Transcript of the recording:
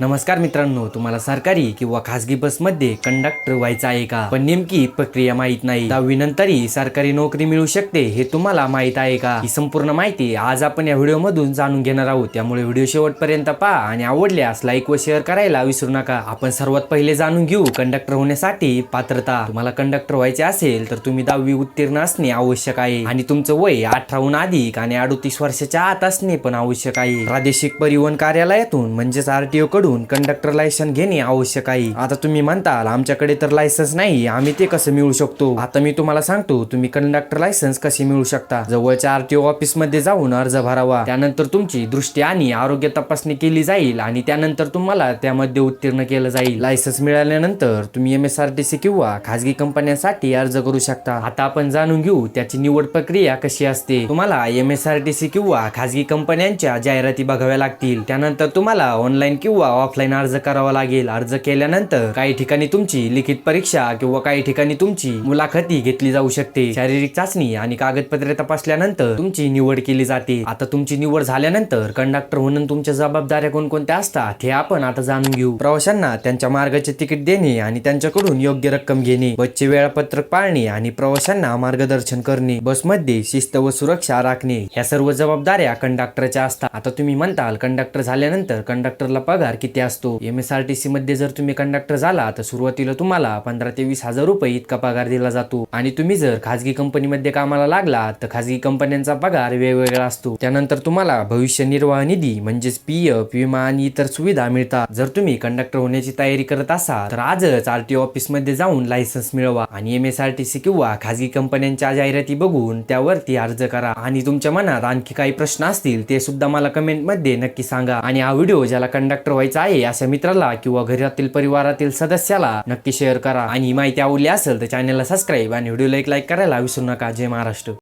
नमस्कार मित्रांनो तुम्हाला सरकारी किंवा खासगी बसमध्ये कंडक्टर व्हायचं आहे का? पण नेमकी प्रक्रिया माहीत नाही. दहावी नंतरही सरकारी नोकरी मिळू शकते हे तुम्हाला माहीत आहे का? ही संपूर्ण माहिती आज आपण या व्हिडिओ मधून जाणून घेणार आहोत. त्यामुळे व्हिडिओ शेवटपर्यंत पहा आणि आवडल्यास लाईक व शेअर करायला विसरू नका. आपण सर्वात पहिले जाणून घेऊ कंडक्टर होण्यासाठी पात्रता. तुम्हाला कंडक्टर व्हायचे असेल तर तुम्ही दहावी उत्तीर्ण असणे आवश्यक आहे. आणि तुमचं वय अठराहून अधिक आणि अडोतीस वर्षाच्या आत असणे पण आवश्यक आहे. प्रादेशिक परिवहन कार्यालयातून म्हणजेच आरटीओ कडून कंडक्टर लायसन घेणे आवश्यक आहे. आता तुम्ही म्हणताल आमच्याकडे तर लायसन्स नाही आम्ही ते कसं मिळू शकतो? आता मी तुम्हाला सांगतो तुम्ही कंडक्टर लायसन्स कसे मिळू शकता? जवळच्या आरटीओ ऑफिसमध्ये जाऊन अर्ज भरावा. त्यानंतर तुमची दृष्टी आणि आरोग्य तपासणी केली जाईल आणि त्यानंतर तुम्हाला त्यामध्ये उत्तीर्ण केलं जाईल. लायसन्स मिळाल्यानंतर तुम्ही M S R T C किंवा खासगी कंपन्यांसाठी अर्ज करू शकता. आता आपण जाणून घेऊ त्याची निवड प्रक्रिया कशी असते. तुम्हाला M S R T C किंवा खासगी कंपन्यांच्या जाहिराती बघाव्या लागतील. त्यानंतर तुम्हाला ऑनलाईन किंवा ऑफलाईन अर्ज करावा लागेल. अर्ज केल्यानंतर काही ठिकाणी तुमची लिखित परीक्षा किंवा काही ठिकाणी तुमची मुलाखती घेतली जाऊ शकते. शारीरिक चाचणी आणि कागदपत्रे तपासल्यानंतर तुमची निवड केली जाते. आता तुमची निवड झाल्यानंतर कंडक्टर म्हणून तुमच्या जबाबदाऱ्या कोणकोणत्या असतात हे आपण आता जाणून घेऊ. प्रवाशांना त्यांच्या मार्गाचे तिकीट देणे आणि त्यांच्याकडून योग्य रक्कम घेणे बसचे वेळापत्रक पाळणे आणि प्रवाशांना मार्गदर्शन करणे बसमध्ये शिस्त व सुरक्षा राखणे. ह्या सर्व जबाबदाऱ्या कंडक्टरच्या असतात. आता तुम्ही म्हणताल कंडक्टर झाल्यानंतर कंडक्टरला पगार किती असतो? M S R T C मध्ये जर तुम्ही कंडक्टर झाला तर सुरुवातीला तुम्हाला पंधरा ते वीस हजार रुपये इतका पगार दिला जातो. आणि तुम्ही जर खाजगी कंपनीमध्ये कामाला लागला तर खाजगी कंपन्यांचा पगार वेगवेगळा असतो. त्यानंतर तुम्हाला भविष्य निर्वाह निधी म्हणजेच पी एफ विमा आणि इतर सुविधा मिळतात. जर तुम्ही कंडक्टर होण्याची तयारी करत असाल तर आजच आरटीओ ऑफिसमध्ये जाऊन लायसन्स मिळवा आणि M S R T C किंवा खाजगी कंपन्यांच्या जाहिराती बघून त्यावरती अर्ज करा. आणि तुमच्या मनात आणखी काही प्रश्न असतील ते सुद्धा मला कमेंटमध्ये नक्की सांगा. आणि हा व्हिडिओ ज्याला कंडक्टर व्हायचा आहे अशा मित्राला किंवा घरातील परिवारातील सदस्याला नक्की शेअर करा. आणि माहिती आवडली असेल तर चॅनलला सबस्क्राईब आणि व्हिडिओला एक लाईक करायला विसरू नका. जय महाराष्ट्र.